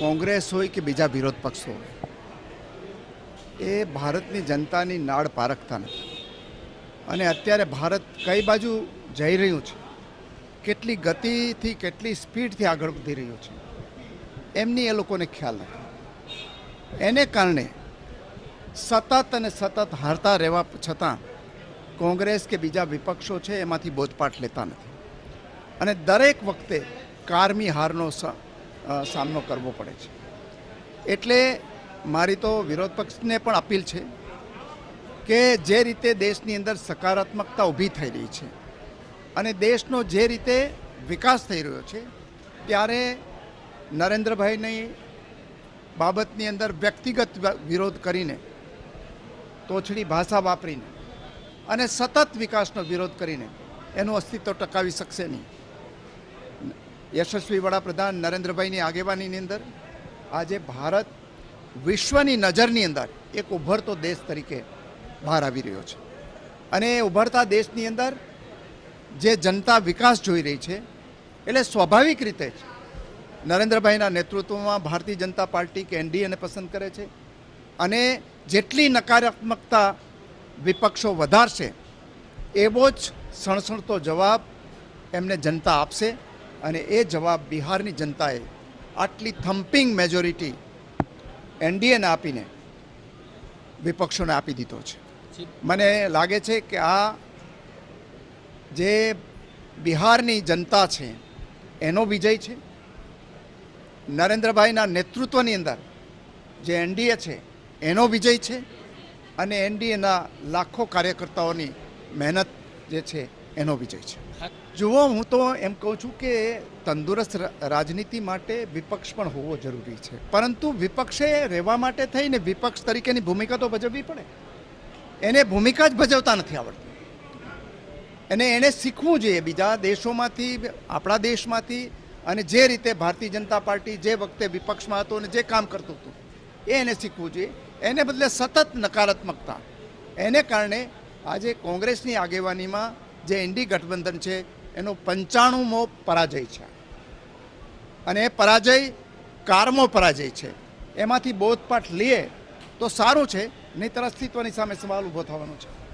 કોંગ્રેસ હોય કે બીજા વિરોધ પક્ષો હોય, એ ભારતની જનતાની નાડ પારખતા નથી. અને અત્યારે ભારત કઈ બાજુ જઈ રહ્યું છે, કેટલી ગતિથી, કેટલી સ્પીડથી આગળ વધી રહ્યું છે, એમની એ લોકોને ખ્યાલ નથી. એને કારણે સતત અને સતત હારતા રહેવા છતાં કોંગ્રેસ કે બીજા વિપક્ષો છે, એમાંથી બોધપાઠ લેતા નથી. અને દરેક વખતે કારમી હારનો સામનો કરવો પડે છે. એટલે મારી તો વિરોધ પક્ષને પણ અપીલ છે કે જે રીતે દેશની અંદર સકારાત્મકતા ઊભી થઈ રહી છે અને દેશનો જે રીતે વિકાસ થઈ રહ્યો છે, ત્યારે નરેન્દ્રભાઈની બાબતની અંદર વ્યક્તિગત વિરોધ કરીને તોછડી ભાષા વાપરીને અને સતત વિકાસનો વિરોધ કરીને એનું અસ્તિત્વ ટકાવી શકશે નહીં. યશસ્વી વડાપ્રધાન નરેન્દ્રભાઈની આગેવાનીની અંદર આજે ભારત વિશ્વની નજરની અંદર એક ઉભરતો દેશ તરીકે બહાર આવી રહ્યો છે. અને એ ઉભરતા દેશની અંદર જે જનતા વિકાસ જોઈ રહી છે, એટલે સ્વાભાવિક રીતે જ નરેન્દ્રભાઈના નેતૃત્વમાં ભારતીય જનતા પાર્ટી કે એનડીએને પસંદ કરે છે. અને જેટલી નકારાત્મકતા વિપક્ષો વધારશે, એવો જ સણસણતો જવાબ એમને જનતા આપશે. અને એ જવાબ બિહારની જનતાએ આટલી થમ્પિંગ મેજોરિટી એનડીએને આપીને વિપક્ષોને આપી દીધો છે. મને લાગે છે કે આ જે બિહારની જનતા છે, એનો વિજય છે. નરેન્દ્રભાઈના નેતૃત્વની અંદર જે એનડીએ છે, એનો વિજય છે. અને એનડીએના લાખો કાર્યકર્તાઓની મહેનત જે છે એનો વિજય છે. જુઓ હું તો એમ કહું છું કે તંદુરસ્ત રાજનીતિ માટે વિપક્ષ પણ હોવો જરૂરી છે. પરંતુ વિપક્ષે રહેવા માટે થઈને વિપક્ષ તરીકેની ભૂમિકા તો ભજવવી પડે. એને ભૂમિકા જ ભજવતા નથી આવડતી. અને એણે શીખવું જોઈએ બીજા દેશોમાંથી આપણા દેશમાંથી અને જે રીતે ભારતીય જનતા પાર્ટી જે વખતે વિપક્ષમાં હતો અને જે કામ કરતું હતું એ એને શીખવું જોઈએ. એને બદલે સતત નકારાત્મકતા. એને કારણે આજે કોંગ્રેસની આગેવાનીમાં જે ઇન્ડી ગઠબંધન છે, એનો પંચાણુંમો પરાજય છે. અને એ પરાજય કારમો પરાજય છે. એમાંથી બોધપાઠ લઈએ તો સારું છે, નહીંતર અસ્તિત્વની સામે સવાલ ઊભો થવાનો છે.